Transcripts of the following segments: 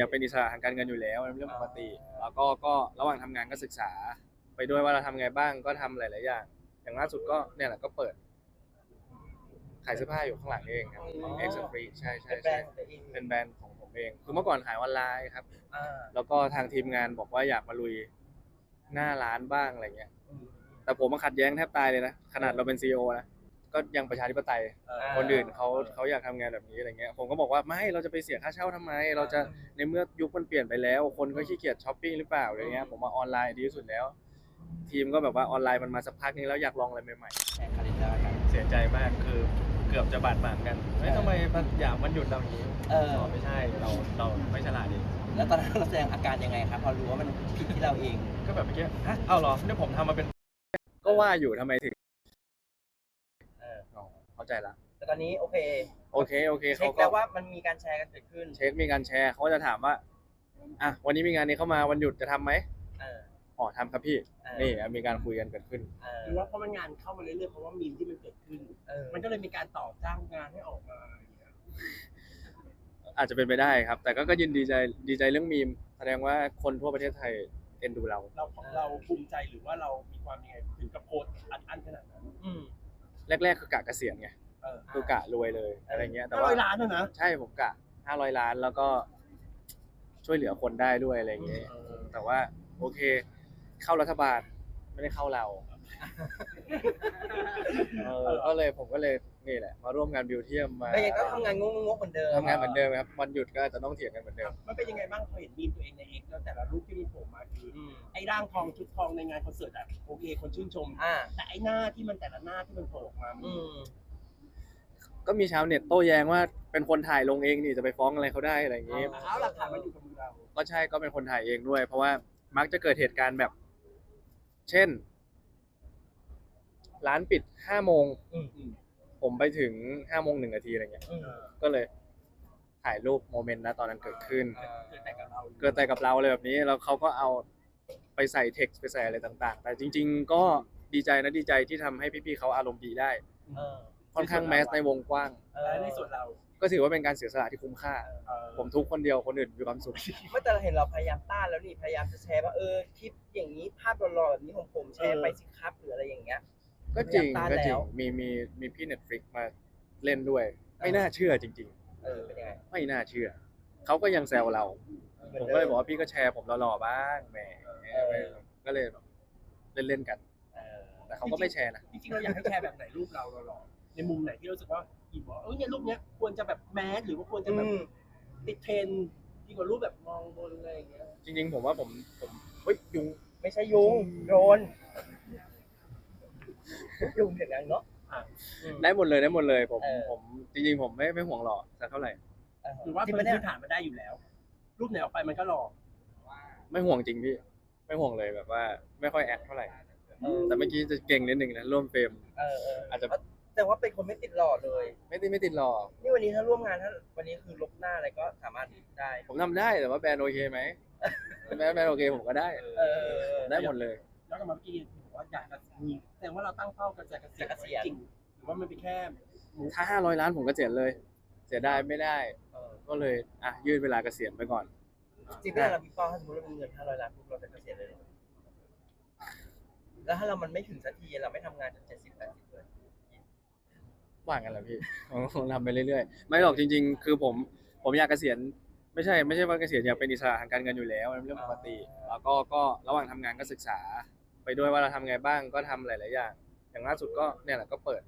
ยังเป็นอิสระทางการเงินอยู่แล้วเป็นเรื่องปกติ แล้วก็ก็ระหว่างทำงานก็ศึกษา ไปด้วยว่าเราทำไงบ้างก็ทำหลายๆอย่าง อย่างล่าสุดก็เนี่ยแหละก็เปิด ขายเสื้อผ้าอยู่ข้างหลังเองครับของอ๋อเอ็กซ์ฟรีใช่ใช่เป็นแบรใช่นด์ของตัวเองเป็นแบรนด์ของผมเอง คือเมื่อก่อนขายออนไลน์ครับ อ่าแล้วก็ทางทีมงานบอกว่าอยากมาลุยหน้าร้านบ้างอะไรเงี้ยแต่ผมมาขัดแย้งแทบตายเลยนะ ขนาดเราเป็นซีอนะ ก็ยังประชาธิปไตย คนอื่นเขาเขาอยากทำงานแบบนี้อะไรเงี้ยผมก็บอกว่าไม่เราจะไปเสียค่าเช่าทำไม เราจะในเมื่อยุคมันเปลี่ยนไปแล้ว คนก็ขี้เกียจช้อปปิ้งหรือเปล่าอะไรเงี้ยผมว่าออนไลน์ดีที่สุดแล้ว ทีมก็แบบว่าออนไลน์มันมาสักพักนึงแล้วอยากลองอะไรใหม่แชร์คาลินเดอร์กัน ๆเสียใจมากคือเกือบจะบาดหมางกันเฮ้ยทำไมอยากมันหยุดเราอย่างนี้เออไม่ใช่เราเราไม่ฉลาดเองแล้วตอนนั้นเราแสดงอาการยังไงครับพอรู้ว่ามันผิดที่เราเอง ก็แบบเมื่อกี้ฮะเอาเหรอเนี่ยผมทำมาเป็น ก็ว่าอยู่ทำไมถึงเอออ๋อ เข้าใจละแต่ตอนนี้โอเคโอเคโอเคเช็เขาคก็แล้วว่ามันมีการแชร์กันเกิดขึ้นเช็คมีการแชร์เขาจะถามว่าอะวันนี้มีงานนี้เข้ามาวันหยุดจะทำไหมเอออ๋อทำครับพี่เออนี่มีการคุยกันเกิดขึ้น เออหรือว่าเพราะมันงานเข้ามาเรื่อยๆเพราะว่ามีมที่มันเกิดขึ้น เออมันก็เลยมีการต่อจ้างงานให้ออกมาอย่างเงี้ยอาจจะเป็นไปได้ครับ แต่ก็ก็ยินดีใจดีใจเรื่องมีม แสดงว่าคนทั่วประเทศไทยเอ็นดูเรา เราเราภูมิใจหรือว่าเรามีความยังไงถึงกับโพสต์อัดอั้นขนาดนั้นอืม แรกๆคือกะเกษียณไงเออคือกะรวยเลยอะไรเงี้ยแต่ห้าว่าร้อยล้านนะนะใช่ผมกะห้าร้อยล้านแล้วก็ ช่วยเหลือคนได้ด้วยอะไรเงี้ยเออแต่ว่าโอเค เข้ารัฐบาล ไม่ได้เข้าเราเออก็เลยผมก็เลยนี่แหละ มาร่วมงานบิวเทียมมาแต่ยังต้องทำงานงงๆเหมือนเดิมทำงานเหมือนเดิมครับวันหยุดก็จะต้องเถียงกันเหมือนเดิม มันเป็นยังไงบ้างพอเห็นมีมตัวเองในเอกแล้วแต่ละรูปที่มันโผล่มาคืออืมไอ้ร่างทองชุดทองในงานคอนเสิร์ตอะโอเคคนชื่นชม อ่า แต่ไอ้หน้าที่มันแต่ละหน้าที่มันโผล่ออกมามันอืม ก็มีชาวเน็ตโต้แย้งว่าเป็นคนถ่ายลงเองนี่จะไปฟ้องอะไรเขาได้อะไรอย่างงี้ เอาหลักฐานมาอยู่กับมือเรา ก็ใช่ก็เป็นคนถ่ายเองด้วย เพราะว่ามักจะเกิดเหตุการณ์แบบ เช่น ร้านปิดห้าโมงอืมผมไปถึงห้าโมงหนึ่งนาทีอะไรเงี้ย อืมเออก็เลยถ่ายรูปโมเมนต์นะตอนนั้นเกิดขึ้นเกิดแต่กับเราเกิดแต่กับเราเลยแบบนี้ แล้วเขาก็เอาไปใส่เท็กซ์ไปใส่อะไรต่างๆ แต่จริง ๆ ก็ดีใจนะดีใจที่ทำให้พี่ๆเขาอารมณ์ดีได้ เออค่อนข้างแมสในวงกว้าง เอและอในส่วนเรา ก็ถือว่าเป็นการเสียสละที่คุ้มค่าเออผมทุกข์คนเดียวคนอื่นมีความสุข เมื่อแต่เราเห็นเราพยายามต้านแล้วนี่พยายามจะแชร์ว่าเออคลิปอย่างนี้ภาพหล่อๆแบบนี้ของผมแชร์ไปสิครับหรืออะไรอย่างเงี้ย ก็จริงพยายามต้านก็จริงแล้วมีมีมีพี่เน็ตฟลิกมาเล่นด้วย ไม่น่าเชื่อจริง เออเป็นยังไงๆ ไม่น่าเชื่อ เขาก็ยังแซวเราหมืผอนมดิก็เลยบอกว่าพี่ก็แชร์ผมหล่อๆบ้างแหมก็เลยแบบเล่นๆกัน เออแต่เขาก็ไม่แชร์นะจริงๆเราอยากให้แชร์แบบไหนรูปเราหล่อๆ ในมุมไหนที่เรารู้สึกว่าอีบอกเออเนี่ยรูปเนี้ยควรจะแบบแมสหรือว่าควรจะอืแบบมติดเทรนด์ดีกว่ารูปแบบมองบนอะไรอย่างเงี้ยจริง ๆ ผมว่าผมผมเฮ้ยยุงไม่ใช่ยุงโดรนยุงเสียงดังเนาะอะอืมได้หมดเลยได้หมดเลย ผมเออผมจริง ๆ ผมไม่ไม่ห่วงหล่อสักเท่าไหร่เออหรือว่าที่เป็ไม่นได้พื้นฐานมันได้อยู่แล้ว รูปไหนออกไปมันก็หล่อไม่ห่วงจริงพี่ไม่ห่วงเลยแบบว่า ไม่ค่อยแอคเท่าไหร่เออแต่เมื่อกี้จะเก่งนิดนึงนะร่วมเฟรมเออเอออาจจะ แต่ว่าเป็นคนไม่ติดหล่อเลย ไม่ติดไม่ติดหล่อนี่วันนี้ถ้าร่วมงานถ้าวันนี้คือลบหน้าอะไรก็สามารถได้ ผมทำได้แต่ว่าแบรนด์โอเคไหม แบรนด์แบรนด์โอเคผมก็ได้เออได้หมดเลย แล้วก็มาเมื่อกี้บอกว่าอยากจะมีแสดงว่าเราตั้งเป้ากันจะเกษียณจะเกษียณ จริงหรือว่ามันเป็นแค่มุกถ้าห้าร้อยล้านผมก็เสียเลยเสียได้ไม่ได้ เออก็เลยอะยืดเวลาเกษียณไปก่อน จริงๆเรามีเป้าถ้าสมมติเรามีเงินห้าร้อยล้านปุ๊บเราจะเกษียณเลยเหรอแล้วถ้าเรามันไม่ถึงสักทีเราไม่ทำงานจนเจ็ดสิบแปดสิบเลย ว่ากันแหละพี่ผมคงทำไปเรื่อยๆ ไม่หรอกจริง ๆ คือผมผมอยากเกษียณไม่ใช่ไม่ใช่ว่าเกษียณอยากเป็นอิสระทางการเงินอยู่แล้วเป็นเรื่องปกติ แล้วก็ก็ระหว่างทำงานก็ศึกษา ไปด้วยว่าเราทำไงบ้างก็ทำหลายๆอย่าง อย่างล่าสุดก็เนี่ยแหละก็เปิด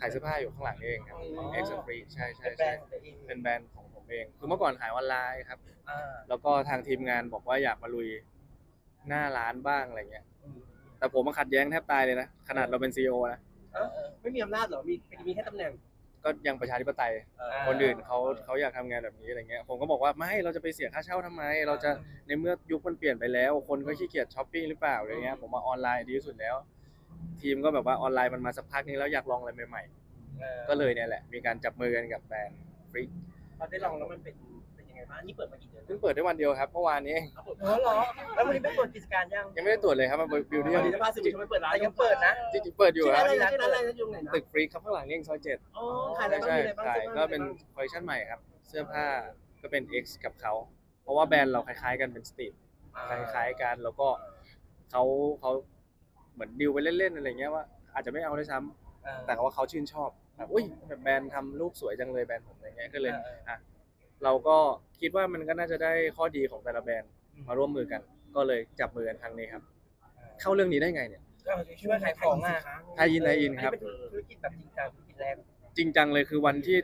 ขายเสื้อผ้าอยู่ข้างหลังเองครับของเอ็กซ์ฟรีใช่ใช่เป็นแบรใช่นด์ของตัวเองเป็นแบรนด์ของผมเอง คือเมื่อก่อนขายออนไลน์ครับ อ่าแล้วก็ทางทีมงานบอกว่าอยากมาลุยหน้าร้านบ้างอะไรเงี้ย แต่ผมมาขัดแย้งแทบตายเลยนะ ขนาดเราเป็นซีอนะ เอ้าไม่มีอำนาจเหรอ มีมีแค่ตำแหน่ง ก็ยังประชาธิปไตยเออคนอื่นเขาเขาอยากทำงานแบบนี้อะไรเงี้ย ผมก็บอกว่าไม่เราจะไปเสียค่าเช่าทำไม เราจะในเมื่อยุคมันเปลี่ยนไปแล้ว คนก็ขี้เกียจช้อปปิ้งหรือเปล่าอะไรเงี้ย ผมว่าออนไลน์ดีที่สุดแล้ว ทีมก็แบบว่าออนไลน์มันมาสักพักนึงแล้วอยากลองอะไรใหม่เออๆก็เลยเนี่ยแหละ มีการจับมือกันกับแบรนด์ฟรีพอได้ลองแล้วมันเป็นเป็นยังไง บ้างนี่เปิดมากี่เดือนเพิ่งเปิดได้วันเดียวครับเมื่อวานนี้เองเอาเปิดเออเหรอแล้ววันนี้ไม่เปิดกิจการยังยังไม่ได้ตรวจเลยครับมาบิวเดี๋เทียยววจะพาสื่อมวลชนไปเปิดร้านแต่ยังเปิดนะจริงๆเปิดอยู่ชื่อครับอะไรนะชื่ออะไรนะยุงไหนนะตึกฟรีครับข้างหลังนี่เองซอยเจ็ดอ๋อขายอะไรใช่บ้างมีอะไรบ้างขายสื้อผ้าก็เป็นอะไรบ้างคอลเลคชันใหม่ครับ เสื้อผ้าก็เป็น X กับเขาเพราะว่าแบรนด์เราคล้ายๆกันเป็นสตรีท คล้ายๆกันแล้วก็เขาเขาเหมือนดิวไปเล่นๆอะไรเงี้ยว่า อาจจะไม่เอาด้วยซ้ำเออแต่ว่าเขาชื่นชอบแบบอุ้ยแบบแบรนด์ทำรูปสวยจังเลยแบรนด์ผมอะไรเงี้ยก็เลยเออเอออ่อะ เราก็คิดว่ามันก็น่าจะได้ข้อดีของแต่ละแบรนด์มาร่วมมือกัน ก็เลยจับมือกันครั้งนี้ครับ เข้าเรื่องนี้ได้ไงเนี่ย ก็ช่วยขายของอะไทยอินไทยอินครับอัเป็นธุรกิจแบบจริงจังธุรกิจแรกจริงจังเลยคือวันที่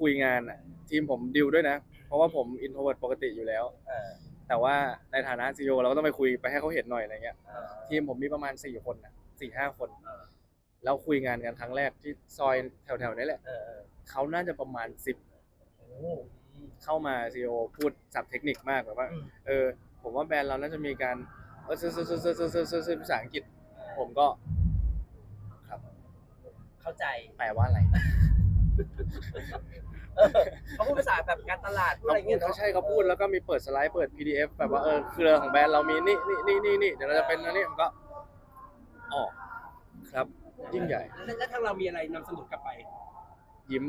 คุยงานอะทีมผมดิวด้วยนะ เพราะว่าผมอินโทรเวิร์ดปกติอยู่แล้ว เออแต่ว่าในฐานะซีอเราก็ต้องไปคุยไปให้เขาเห็นหน่อยอะไรเงี้ย เออทีมผมมีประมาณสี่คนนะสี่ห้าคน แล้วคุยงานกันครั้งแรกที่ซอยแถวๆนี้แหละ เออเออเขาน่าจะประมาณสิบโอ้ เข้ามาซีอพูดสับเทคนิคมากแบบว่า เออ ผมว่าแบรนด์เราน่าจะมีการเออซื้อซื้อซื้อซื้อซื้อซื้อภาษาอังกฤษ ผมก็ ครับ เข้าใจแปลว่าอะไรเขาพูดภาษาแบบการตลาดอะไรเงี้ยเขาใช่เขาพูดแล้วก็มีเปิดสไลด์เปิด PDF แบบว่าเออเครือของแบรนด์เรามีนี่นี่นี่นี่เดี๋ยวเราจะเป็นอันนี้ผมก็อ๋อครับ ยิ่งใหญ่ แล้วแล้างเรามีอะไรนำเสนุกกลับไปยิ้ม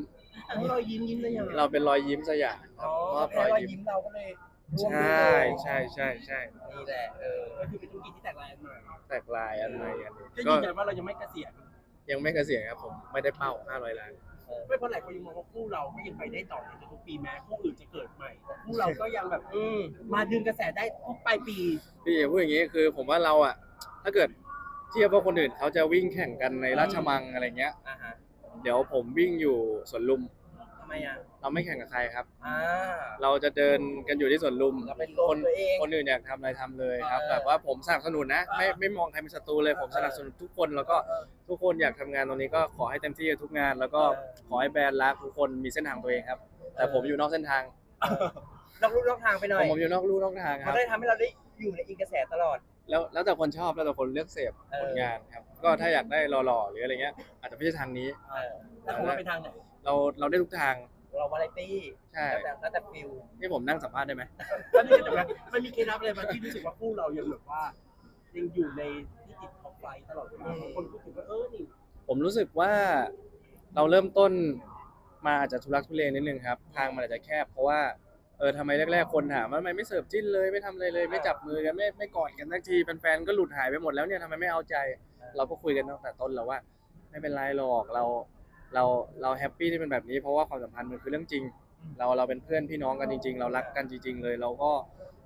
เรายิ้มยิ้มได้ยังเราเป็นรอยยิ้มสยามคอ๋รัอบมอบแค่รอยว่ายิ้มยิ้มเราก็เลยร่วมใชด้่วยใช่ใช่ใช่นี่แหละเออก็คือเป็นธุรกิจที่แตกลายอันใหม่แตกลายอันใหม่อันนี้ก็ก็ยืนยันว่าเรายังไม่เกษียณยังไม่เกษียณครับผมไม่ได้เป้า500ล้าน ไม่เพราะหลายคนยังมองว่าคู่เราก็ยังไปได้ต่อในทุกๆปีแม้คู่อื่นจะเกิดใหม่แต่คู่เราก็ยังแบบอืมมาดึงกระแสได้ทุกปลายปีพี่อย่าพูดอย่างนี้คือผมว่าเราอะถ้าเกิดเทียบว่าคนอื่นเขาจะวิ่งแข่งกันในราชมังอะไรเงี้ย อ่าฮะ เดี๋ยวผมวิ่งอยู่สวนลุม ทำไมอะเราไม่แข่งกับใครครับ อ่า เราจะเดินกันอยู่ที่สวนลุม เราเป็นตัวคนตัวเองคนอื่นอยากทำอะไรทำเลยครับเออแบบว่าผมสนับสนุนนะ ไม่เออไม่มองใครเป็นศัตรูเลย ผมสนับสนุนทุกคน แล้วก็ทุกคนอยากทำงานตรงนี้ก็ขอให้เต็มที่กับทุกงาน แล้วก็เออขอให้แบรนด์รักทุกคนมีเส้นทางตัวเองครับ แต่ผมอยู่นอกเส้นทางลอกรูปลอกทางไปหน่ผอยมผมอยู่นอกลู่นอกทางคมันรับได้ทำให้เราได้อยู่ในอินกระแสตลอด แล้วแล้วแต่คนชอบแล้วแต่คนเลือกเสพเออผลงานครับ ก็ถ้าอยากได้หล่อๆหรืออะไรเงี้ย อาจจะไม่ใช่ทางนี้เออแล้วของเราไปทางไหน เราเราได้ทุกทาง เราวาไรตี้ใช่แล้วแต่แล้วแต่ฟิลนี่ผมนั่งสัมภาษณ์ได้ไหมแล้วนี่ก็แต่ว่ามันมีเคล็ดลับอะไรมาที่รู้สึกว่าคู่เรายังแบบว่า ยังอยู่ในที่ติดท็อปไฟตลอดเวลาบางคนพูดถึงว่าเออนี่ผมรู้สึกว่าเราเริ่มต้นมาอาจจะทุรักทุเลนิดนึงครับ ทางมันอาจจะแคบเพราะว่า เออทำไมแรกๆคนถามว่าทำไมไม่เสิร์ฟจิ้นเลยไม่ทำอะไรเลยไม่จับมือกันไม่ไม่กอดกันสักทีแฟนๆก็หลุดหายไปหมดแล้วเนี่ยทำไมไม่เอาใจ เราก็คุยกันตั้งแต่ต้นแล้วว่า ไม่เป็นไรหรอกเราเราเราแฮปปี้ที่เป็นแบบนี้เพราะว่าความสัมพันธ์มันคือเรื่องจริง เราเราเป็นเพื่อนพี่น้องกันจริง ๆ เรารักกันจริง ๆ เลย เราก็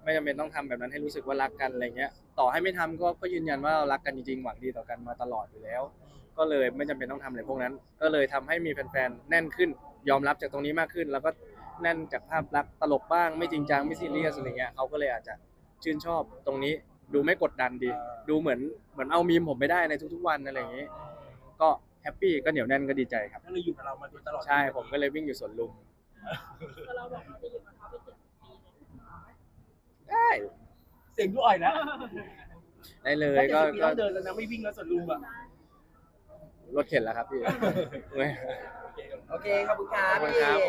ไม่จำเป็นต้องทำแบบนั้นให้รู้สึกว่ารักกันอะไรเงี้ย ต่อให้ไม่ทำก็ก็ยืนยันว่าเรารักกันจริงๆหวังดีต่อกันมาตลอดอยู่แล้ว ก็เลยไม่จำเป็นต้องทำอะไรพวกนั้น ก็เลยทำให้มีแฟนๆแน่นขึ้น ยอมรับจากตรงนี้มากขึ้น แล้วก็ แน่นจากภาพลักษณ์ตลกบ้าง ไม่จริงจังไม่ซีเรียสอะไรเงี้ยเขาก็เลยอาจจะชื่นชอบตรงนี้ดูไม่กดดันดี ดูเหมือนเหมือนเอามีมผมไม่ได้ในทุกๆวันอะไรอย่างนี้ ก็แฮปปี้ก็เหนียวแน่นก็ดีใจครับ ก็เลยอยู่กับเรามาโดยตลอดใช่ผมก็เลยวิ่งอยู่สวนลุมคือเราบอกเราจะอยู่กับเขาไปเจ็ดปีเลยได้เสียงดูอ่อยแล้วได้เลแล้วยก็จะปีก็ต้องเดินแล้วนะไม่วิ่งแล้วสวนลุมอะรถเข็นแล้วครับพี่ โอเคขอบคุณครับขอบคุณพี่ครับ